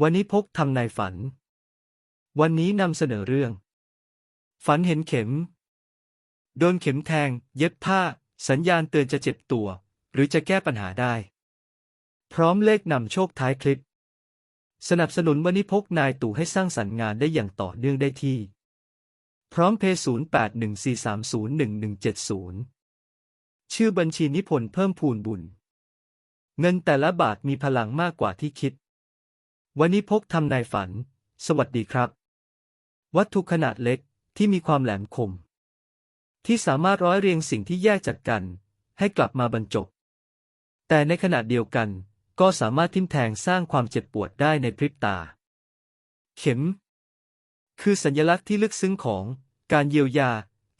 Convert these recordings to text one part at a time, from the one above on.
วันนี้พกทำนายฝัน วันนี้นำเสนอเรื่อง ฝันเห็นเข็ม โดนเข็มแทง เย็บผ้า สัญญาณเตือนจะเจ็บตัว หรือจะแก้ปัญหาได้ พร้อมเลขนำโชคท้ายคลิป สนับสนุนวันนี้พกนายตู่ให้สร้างสรรค์งานได้อย่างต่อเนื่องได้ที่ พร้อมเพย์0814301170 ชื่อบัญชีนิพนธ์เพิ่มพูนบุญ เงินแต่ละบาทมีพลังมากกว่าที่คิด วันนี้พกทำนายฝัน สวัสดีครับ วัตถุขนาดเล็กที่มีความแหลมคม ที่สามารถร้อยเรียงสิ่งที่แยกจากกัน ให้กลับมาบรรจบ แต่ในขณะเดียวกัน ก็สามารถทิ่มแทงสร้างความเจ็บปวดได้ในพริบตา เข็ม คือสัญลักษณ์ที่ลึกซึ้งของการเยียวยา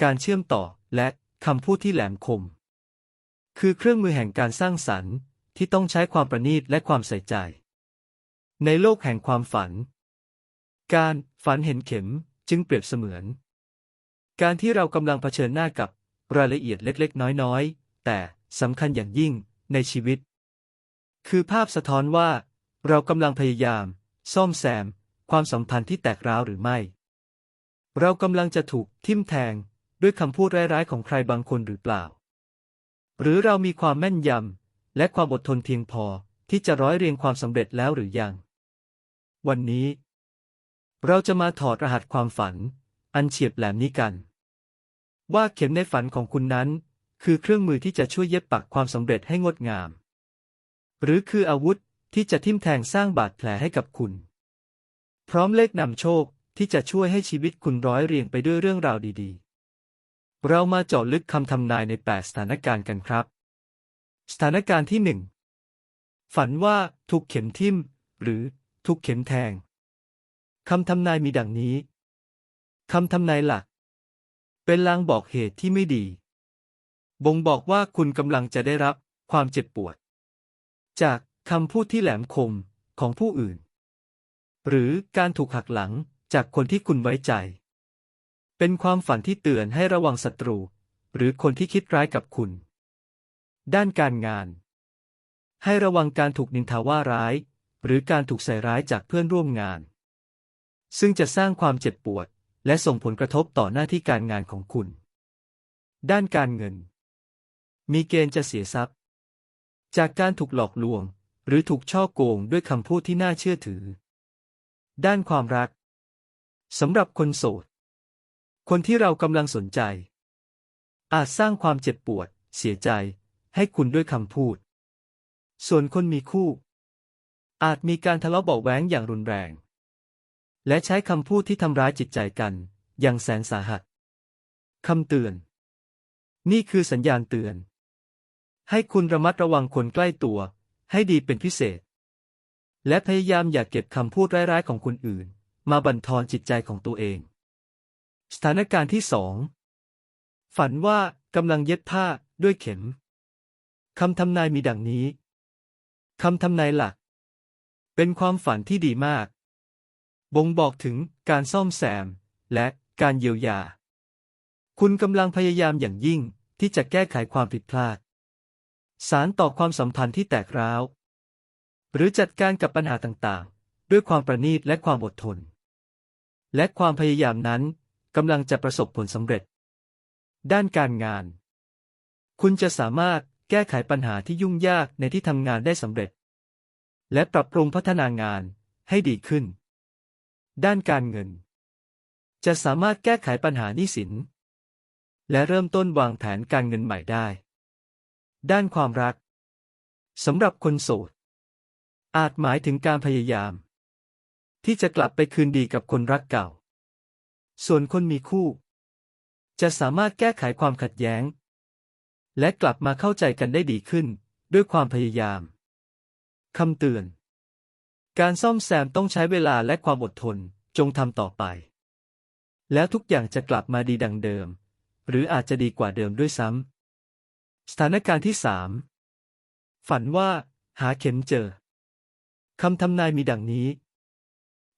การเชื่อมต่อ และคำพูดที่แหลมคม คือเครื่องมือแห่งการสร้างสรรค์ที่ต้องใช้ความประณีตและความใส่ใจ ในโลกแห่งความฝัน การฝันเห็นเข็มจึงเปรียบเสมือน การที่เรากำลังเผชิญหน้ากับรายละเอียดเล็กๆ น้อยๆ แต่สำคัญอย่างยิ่งในชีวิต คือภาพสะท้อนว่า เรากำลังพยายาม ซ่อมแซม ความสัมพันธ์ที่แตกร้าวหรือไม่ เรากำลังจะถูกทิ่มแทงด้วยคำพูดร้ายๆ ของใครบางคนหรือเปล่า หรือเรามีความแม่นยำและความอดทนเพียงพอที่จะร้อยเรียงความสำเร็จแล้วหรือยัง วันนี้ เราจะมาถอดรหัสความฝัน อันเฉียบแหลมนี้กัน ว่าเข็มในฝันของคุณนั้น คือเครื่องมือที่จะช่วยเย็บปักความสำเร็จให้งดงาม หรือคืออาวุธที่จะทิ่มแทงสร้างบาดแผลให้กับคุณ พร้อมเลขนำโชคที่จะช่วยให้ชีวิตคุณร้อยเรียงไปด้วยเรื่องราวดีๆ เรามาเจาะลึกคำทำนายใน 8 สถานการณ์กันครับ สถานการณ์ที่หนึ่งฝันว่าถูกเข็มทิ่ม หรือ ถูกเข็มแทง คำทำนายมีดังนี้ คำทำนายหลัก เป็นลางบอกเหตุที่ไม่ดี บ่งบอกว่าคุณกำลังจะได้รับความเจ็บปวด จากคำพูดที่แหลมคมของผู้อื่น หรือการถูกหักหลังจากคนที่คุณไว้ใจ เป็นความฝันที่เตือนให้ระวังศัตรู หรือคนที่คิดร้ายกับคุณ ด้านการงาน ให้ระวังการถูกนินทาว่าร้าย หรือการถูกใส่ร้ายจากเพื่อนร่วมงาน ซึ่งจะสร้างความเจ็บปวด และส่งผลกระทบต่อหน้าที่การงานของคุณ ด้านการเงิน มีเกณฑ์จะเสียทรัพย์ จากการถูกหลอกลวง หรือถูกช่อโกงด้วยคำพูดที่น่าเชื่อถือ ด้านความรักสำหรับคนโสด คนที่เรากำลังสนใจ อาจสร้างความเจ็บปวด เสียใจ ให้คุณด้วยคำพูด ส่วนคนมีคู่ อาจมีการทะเลาะเบาแหวงอย่างรุนแรง และใช้คำพูดที่ทำร้ายจิตใจกัน อย่างแสนสาหัสคำเตือน นี่คือสัญญาณเตือน ให้คุณระมัดระวังคนใกล้ตัว ให้ดีเป็นพิเศษ และพยายามอย่าเก็บคำพูดร้ายๆของคนอื่น มาบั่นทอนจิตใจของตัวเอง สถานการณ์ที่สองฝันว่ากำลังเย็บผ้าด้วยเข็ม คำทำนายมีดังนี้ คำทำนายหลัก เป็นความฝันที่ดีมาก บ่งบอกถึงการซ่อมแซม และการเยียวยา คุณกำลังพยายามอย่างยิ่งที่จะแก้ไขความผิดพลาด สารต่อความสัมพันธ์ที่แตกร้าว หรือจัดการกับปัญหาต่างๆ ด้วยความประณีตและความอดทน และความพยายามนั้นกำลังจะประสบผลสำเร็จ ด้านการงาน คุณจะสามารถแก้ไขปัญหาที่ยุ่งยากในที่ทำงานได้สำเร็จ และปรับปรุงพัฒนางานให้ดีขึ้น ด้านการเงิน จะสามารถแก้ไขปัญหาหนี้สิน และเริ่มต้นวางแผนการเงินใหม่ได้ ด้านความรักสำหรับคนโสด อาจหมายถึงการพยายาม ที่จะกลับไปคืนดีกับคนรักเก่า ส่วนคนมีคู่ จะสามารถแก้ไขความขัดแย้ง และกลับมาเข้าใจกันได้ดีขึ้นด้วยความพยายาม คำเตือน การซ่อมแซมต้องใช้เวลาและความอดทน จงทำต่อไป แล้วทุกอย่างจะกลับมาดีดังเดิม หรืออาจจะดีกว่าเดิมด้วยซ้ำ สถานการณ์ที่สามฝันว่า หาเข็มเจอ คำทำนายมีดังนี้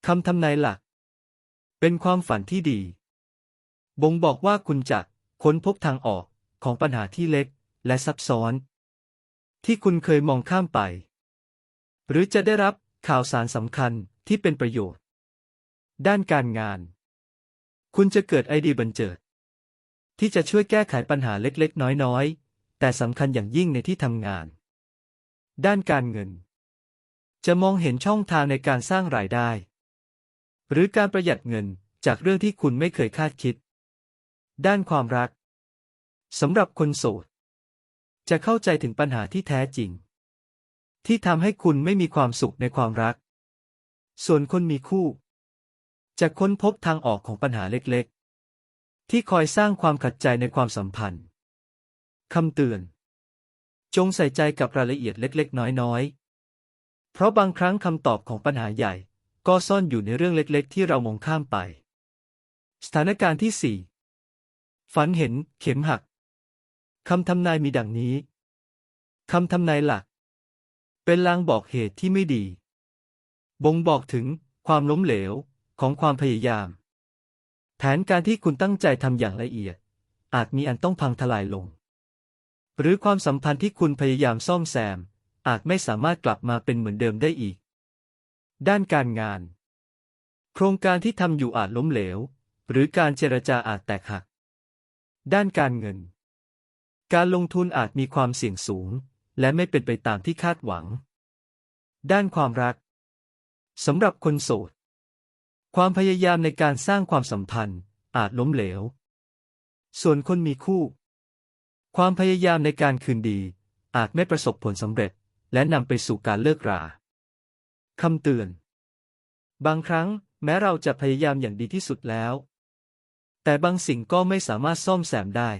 คำทำนายหลัก เป็นความฝันที่ดี บ่งบอกว่าคุณจะค้นพบทางออกของปัญหาที่เล็กและซับซ้อน ที่คุณเคยมองข้ามไป หรือจะได้รับข่าวสารสำคัญที่เป็นประโยชน์ ด้านการงาน คุณจะเกิดไอเดียบันเจิด ที่จะช่วยแก้ไขปัญหาเล็กๆ น้อยๆ แต่สำคัญอย่างยิ่งในที่ทำงาน ด้านการเงิน จะมองเห็นช่องทางในการสร้างรายได้ หรือการประหยัดเงินจากเรื่องที่คุณไม่เคยคาดคิด ด้านความรักสำหรับคนโสด จะเข้าใจถึงปัญหาที่แท้จริง ที่ทำให้คุณไม่มีความสุขในความรัก ส่วนคนมีคู่ จะค้นพบทางออกของปัญหาเล็กๆ ที่คอยสร้างความขัดใจในความสัมพันธ์ คำเตือน จงใส่ใจกับรายละเอียดเล็กๆ น้อยๆ เพราะบางครั้งคำตอบของปัญหาใหญ่ ก็ซ่อนอยู่ในเรื่องเล็กๆ ที่เรามองข้ามไป สถานการณ์ที่สี่ฝันเห็นเข็มหัก คำทำนายมีดังนี้ คำทำนายหลัก เป็นลางบอกเหตุที่ไม่ดี บ่งบอกถึงความล้มเหลวของความพยายาม แผนการที่คุณตั้งใจทำอย่างละเอียด อาจมีอันต้องพังทลายลง หรือความสัมพันธ์ที่คุณพยายามซ่อมแซม อาจไม่สามารถกลับมาเป็นเหมือนเดิมได้อีก ด้านการงาน โครงการที่ทำอยู่อาจล้มเหลว หรือการเจรจาอาจแตกหัก ด้านการเงิน การลงทุนอาจมีความเสี่ยงสูง และไม่เป็นไปตามที่คาดหวัง ด้านความรักสำหรับคนโสด ความพยายามในการสร้างความสัมพันธ์อาจล้มเหลว ส่วนคนมีคู่ ความพยายามในการคืนดี อาจไม่ประสบผลสำเร็จ และนำไปสู่การเลิกราคำเตือน บางครั้งแม้เราจะพยายามอย่างดีที่สุดแล้ว แต่บางสิ่งก็ไม่สามารถซ่อมแซมได้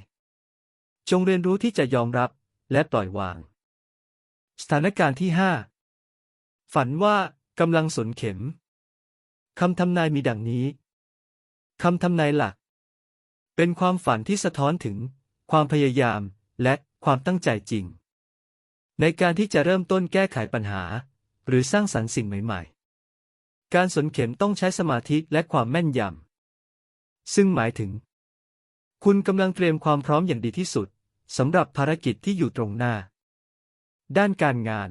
จงเรียนรู้ที่จะยอมรับและปล่อยวาง สถานการณ์ที่ห้าฝันว่ากำลังสนเข็ม คำทำนายมีดังนี้ คำทำนายหลัก เป็นความฝันที่สะท้อนถึง ความพยายามและความตั้งใจจริง ในการที่จะเริ่มต้นแก้ไขปัญหา หรือสร้างสรรค์สิ่งใหม่ ๆ การสนเข็มต้องใช้สมาธิและความแม่นยำ ซึ่งหมายถึง คุณกำลังเตรียมความพร้อมอย่างดีที่สุดสำหรับภารกิจที่อยู่ตรงหน้า ด้านการงาน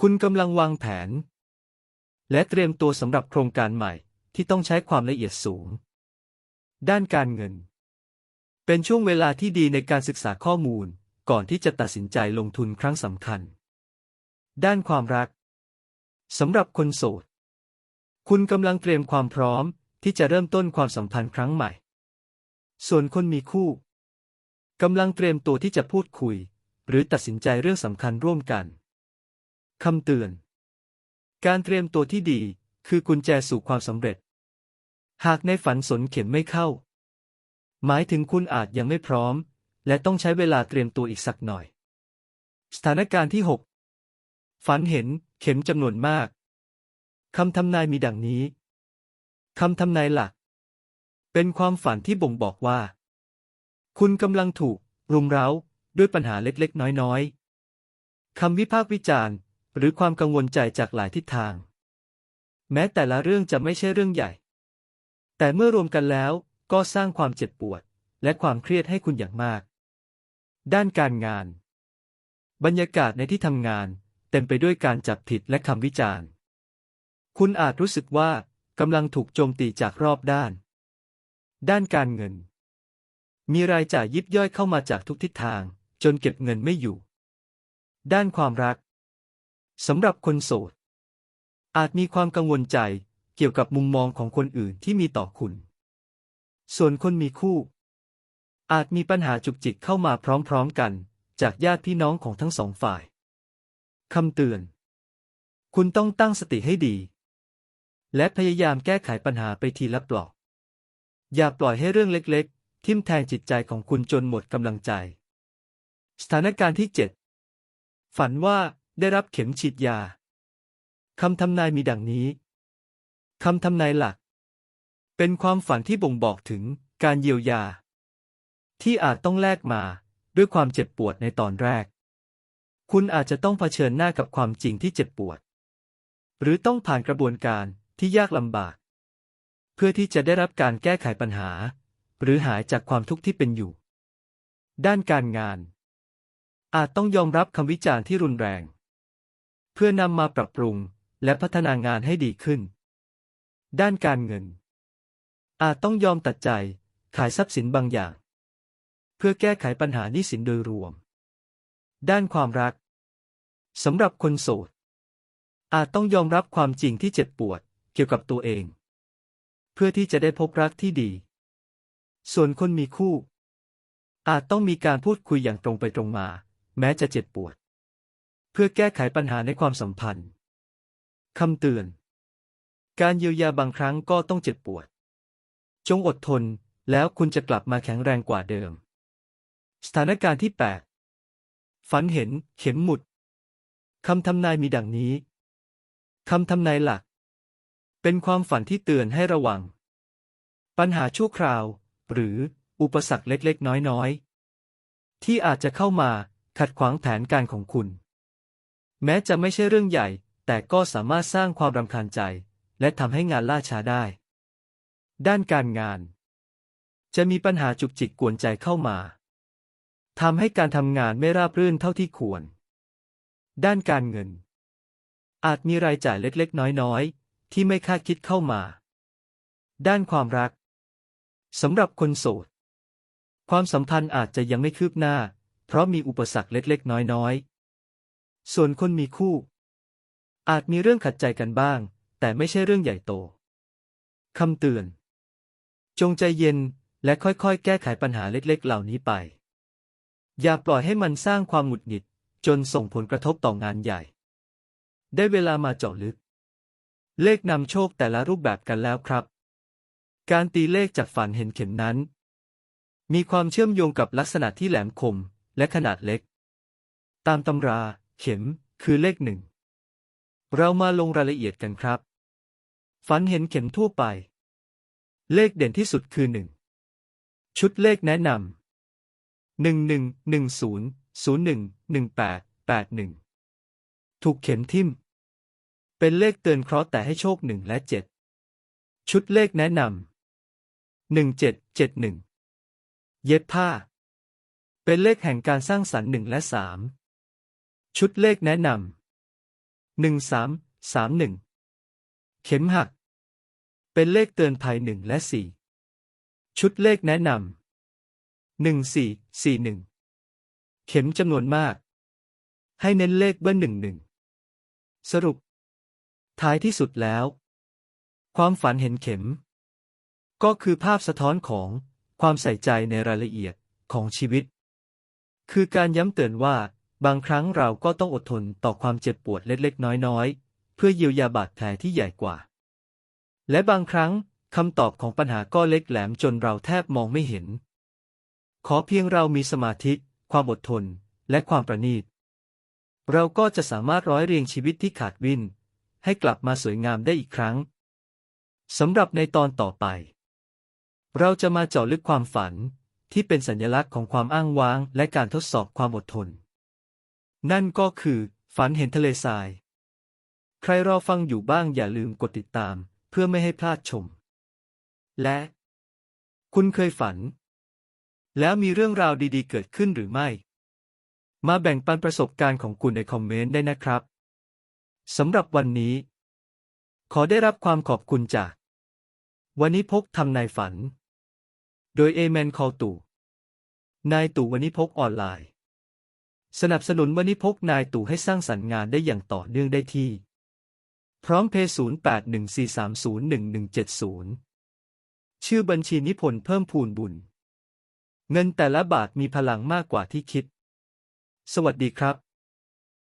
คุณกำลังวางแผน และเตรียมตัวสำหรับโครงการใหม่ที่ต้องใช้ความละเอียดสูง ด้านการเงิน เป็นช่วงเวลาที่ดีในการศึกษาข้อมูลก่อนที่จะตัดสินใจลงทุนครั้งสำคัญ ด้านความรักสำหรับคนโสด คุณกำลังเตรียมความพร้อมที่จะเริ่มต้นความสัมพันธ์ครั้งใหม่ ส่วนคนมีคู่กำลังเตรียมตัวที่จะพูดคุย หรือตัดสินใจเรื่องสำคัญร่วมกันคำเตือน การเตรียมตัวที่ดี คือกุญแจสู่ความสำเร็จ หากในฝันสนเข็มไม่เข้า หมายถึงคุณอาจยังไม่พร้อม และต้องใช้เวลาเตรียมตัวอีกสักหน่อย สถานการณ์ที่ 6 ฝันเห็นเข็มจำนวนมากคำทำนายมีดังนี้คำทำนายหลัก เป็นความฝันที่บ่งบอกว่า คุณกำลังถูก รุมเร้า ด้วยปัญหาเล็กๆ น้อยๆคำวิพากษ์วิจารณ์ หรือความกังวลใจจากหลายทิศทาง แม้แต่ละเรื่องจะไม่ใช่เรื่องใหญ่ แต่เมื่อรวมกันแล้วก็สร้างความเจ็บปวด และความเครียดให้คุณอย่างมาก ด้านการงาน บรรยากาศในที่ทำงาน เต็มไปด้วยการจับผิดและคำวิจารณ์ คุณอาจรู้สึกว่ากำลังถูกโจมตีจากรอบด้าน ด้านการเงิน มีรายจ่ายยิบย่อยเข้ามาจากทุกทิศทาง จนเก็บเงินไม่อยู่ ด้านความรักสำหรับคนโสด อาจมีความกังวลใจเกี่ยวกับมุมมองของคนอื่นที่มีต่อคุณ ส่วนคนมีคู่ อาจมีปัญหาจุกจิกเข้ามาพร้อมๆกัน จากญาติพี่น้องของทั้งสองฝ่ายคำเตือน คุณต้องตั้งสติให้ดี และพยายามแก้ไขปัญหาไปทีละปลอก อย่าปล่อยให้เรื่องเล็กๆ ทิ่มแทงจิตใจของคุณจนหมดกำลังใจ สถานการณ์ที่ 7 ฝันว่าได้รับเข็มฉีดยา คำทำนายมีดังนี้ คำทำนายหลัก เป็นความฝันที่บ่งบอกถึงการเยียวยา ที่อาจต้องแลกมาด้วยความเจ็บปวดในตอนแรก คุณอาจจะต้องเผชิญหน้ากับความจริงที่เจ็บปวด หรือต้องผ่านกระบวนการที่ยากลำบาก เพื่อที่จะได้รับการแก้ไขปัญหา หรือหายจากความทุกข์ที่เป็นอยู่ ด้านการงาน อาจต้องยอมรับคำวิจารณ์ที่รุนแรง เพื่อนำมาปรับปรุงและพัฒนางานให้ดีขึ้น ด้านการเงิน อาจต้องยอมตัดใจขายทรัพย์สินบางอย่าง เพื่อแก้ไขปัญหาหนี้สินโดยรวม ด้านความรักสำหรับคนโสด อาจต้องยอมรับความจริงที่เจ็บปวดเกี่ยวกับตัวเอง เพื่อที่จะได้พบรักที่ดี ส่วนคนมีคู่ อาจต้องมีการพูดคุยอย่างตรงไปตรงมา แม้จะเจ็บปวด เพื่อแก้ไขปัญหาในความสัมพันธ์คำเตือน การเยียวยาบางครั้งก็ต้องเจ็บปวด จงอดทนแล้วคุณจะกลับมาแข็งแรงกว่าเดิม สถานการณ์ที่ 8 ฝันเห็นเข็มหมุดคำทำนายมีดังนี้คำทำนายหลัก เป็นความฝันที่เตือนให้ระวัง ปัญหาชั่วคราว หรืออุปสรรคเล็กๆ น้อยๆ ที่อาจจะเข้ามา ขัดขวางแผนการของคุณ แม้จะไม่ใช่เรื่องใหญ่ แต่ก็สามารถสร้างความรำคาญใจ และทำให้งานล่าช้าได้ ด้านการงาน จะมีปัญหาจุกจิกกวนใจเข้ามาทำให้การทำงานไม่ราบรื่นเท่าที่ควร ด้านการเงิน อาจมีรายจ่ายเล็กๆ น้อยๆ ที่ไม่คาดคิดเข้ามา ด้านความรักสำหรับคนโสด ความสัมพันธ์อาจจะยังไม่คืบหน้า เพราะมีอุปสรรคเล็ก ๆ น้อย ๆ ส่วนคนมีคู่ อาจมีเรื่องขัดใจกันบ้าง แต่ไม่ใช่เรื่องใหญ่โตคำเตือน จงใจเย็นและค่อยๆ แก้ไขปัญหาเล็ก ๆ เหล่านี้ไป อย่าปล่อยให้มันสร้างความหงุดหงิด จนส่งผลกระทบต่องานใหญ่ ได้เวลามาเจาะลึก เลขนำโชคแต่ละรูปแบบกันแล้วครับ การตีเลขจากฝันเห็นเข็มนั้น มีความเชื่อมโยงกับลักษณะที่แหลมคม และขนาดเล็ก ตามตำรา เข็ม คือเลขหนึ่ง เรามาลงรายละเอียดกันครับ ฝันเห็นเข็มทั่วไป เลขเด่นที่สุดคือหนึ่ง ชุดเลขแนะนำหนึ่งหนึ่งหนึ่งศูนย์ศูนย์หนึ่งหนึ่งแปดแปดหนึ่งถูกเข็มทิ่ม เป็นเลขเตือนเคราะห์แต่ให้โชคหนึ่งและเจ็ดชุดเลขแนะนำหนึ่งเจ็ดเจ็ดหนึ่งเย็บผ้า เป็นเลขแห่งการสร้างสรรค์หนึ่งและสามชุดเลขแนะนำหนึ่งสามสามหนึ่งเข็มหัก เป็นเลขเตือนภัยหนึ่งและสี่ชุดเลขแนะนำหนึ่งสี่สี่หนึ่งเข็มจำนวนมาก ให้เน้นเลขเบอร์หนึ่งหนึ่งสรุป ท้ายที่สุดแล้ว ความฝันเห็นเข็ม ก็คือภาพสะท้อนของความใส่ใจในรายละเอียดของชีวิต คือการย้ำเตือนว่า บางครั้งเราก็ต้องอดทนต่อความเจ็บปวดเล็กๆ น้อยๆ เพื่อเยียวยาบาดแผลที่ใหญ่กว่า และบางครั้งคำตอบของปัญหาก็เล็กแหลมจนเราแทบมองไม่เห็น ขอเพียงเรามีสมาธิ ความอดทน และความประณีต เราก็จะสามารถร้อยเรียงชีวิตที่ขาดวิน ให้กลับมาสวยงามได้อีกครั้งสำหรับในตอนต่อไป เราจะมาเจาะลึกความฝัน ที่เป็นสัญลักษณ์ของความอ้างว้าง และการทดสอบความอดทน นั่นก็คือ ฝันเห็นทะเลทราย ใครรอฟังอยู่บ้างอย่าลืมกดติดตาม เพื่อไม่ให้พลาดชม และ คุณเคยฝัน แล้วมีเรื่องราวดีๆ เกิดขึ้นหรือไม่ มาแบ่งปันประสบการณ์ของคุณในคอมเมนต์ได้นะครับสำหรับวันนี้ ขอได้รับความขอบคุณจาก วันนี้พกทำนายฝัน โดยเอเมนคอตู่ นายตู่วันนี้พกออนไลน์ สนับสนุนวันนี้พกนายตู่ให้สร้างสรรค์งานได้อย่างต่อเนื่องได้ที่ พร้อมเพย์0814301170 ชื่อบัญชีนิพนธ์เพิ่มพูนบุญ เงินแต่ละบาทมีพลังมากกว่าที่คิด สวัสดีครับ